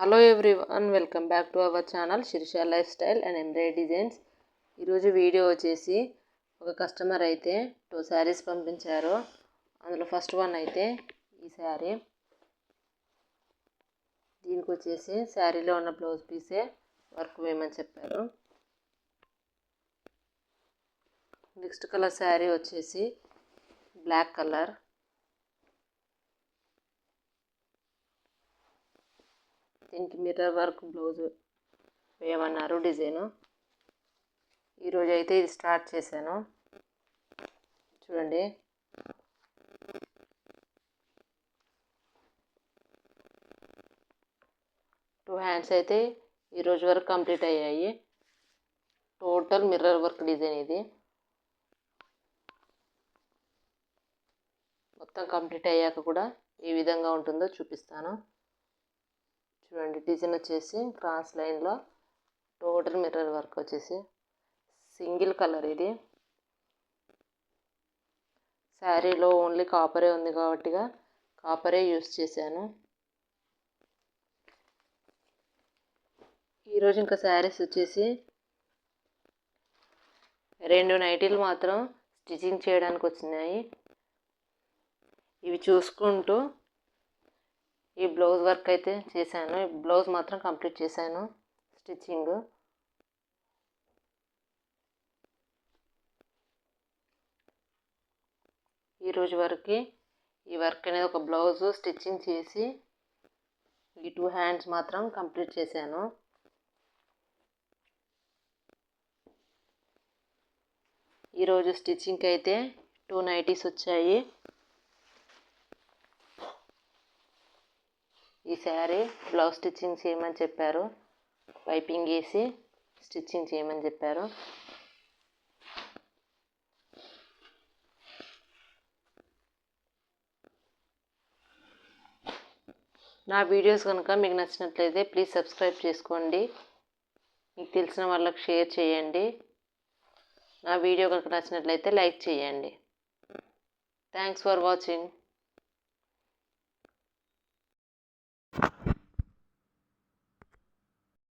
Hello everyone welcome back to our channel Shirisha lifestyle and embroidery designs ఈరోజు video వచ్చేసి ఒక customer అయితే two saris పంపించారు. అందులో ఫస్ట్ వన్ అయితే ఈ శారీ దీనికి వచ్చేసి శారీలో ఉన్న బ్లౌజ్ పీసే వర్క్ వేయమని చెప్పారు. నెక్స్ట్ కలర్ శారీ వచ్చేసి బ్లాక్ కలర్ దీనికి మిర్రర్ వర్క్ బ్లౌజ్ వేయమన్నారు డిజైను? ఈరోజు అయితే ఇది స్టార్ట్ చేశాను. చూడండి. టూ హ్యాండ్స్ అయితే ఈరోజు వరకు కంప్లీట్ అయ్యాయి. టోటల్ మిర్రర్ వర్క్ డిజైన్ ఇది. మొత్తం కంప్లీట్ అయ్యాక కూడా ఏ విధంగా ఉంటుందో చూపిస్తాను. చూడండి డిజైన్ వచ్చేసి క్రాస్ లైన్లో టోటల్ మిర్రర్ వర్క్ వచ్చేసి సింగిల్ కలర్ ఇది. శారీలో ఓన్లీ కాపరే ఉంది కాబట్టిగా కాపరే యూస్ చేశాను. ఈరోజు ఇంకా శారీస్ వచ్చేసి రెండు నైటీలు మాత్రం స్టిచ్చింగ్ చేయడానికి వచ్చినాయి. ఇవి చూసుకుంటూ ఈ బ్లౌజ్ వర్క్ అయితే చేశాను. ఈ బ్లౌజ్ మాత్రం కంప్లీట్ చేశాను. స్టిచ్చింగ్. ఈరోజు వరకు ఈ వర్క్ అనేది ఒక బ్లౌజ్ స్టిచ్చింగ్ చేసి ఈ టూ హ్యాండ్స్ మాత్రం కంప్లీట్ చేశాను. ఈరోజు స్టిచ్చింగ్కి అయితే టూ నైటీస్ వచ్చాయి. ఈ శారీ బ్లౌజ్ స్టిచ్చింగ్ చేయమని చెప్పారు. పైపింగ్ వేసి స్టిచ్చింగ్ చేయమని చెప్పారు. నా వీడియోస్ కనుక మీకు నచ్చినట్లయితే ప్లీజ్ సబ్స్క్రైబ్ చేసుకోండి. మీకు తెలిసిన వాళ్ళకి షేర్ చేయండి. నా వీడియో కనుక నచ్చినట్లయితే లైక్ చేయండి. Thanks for watching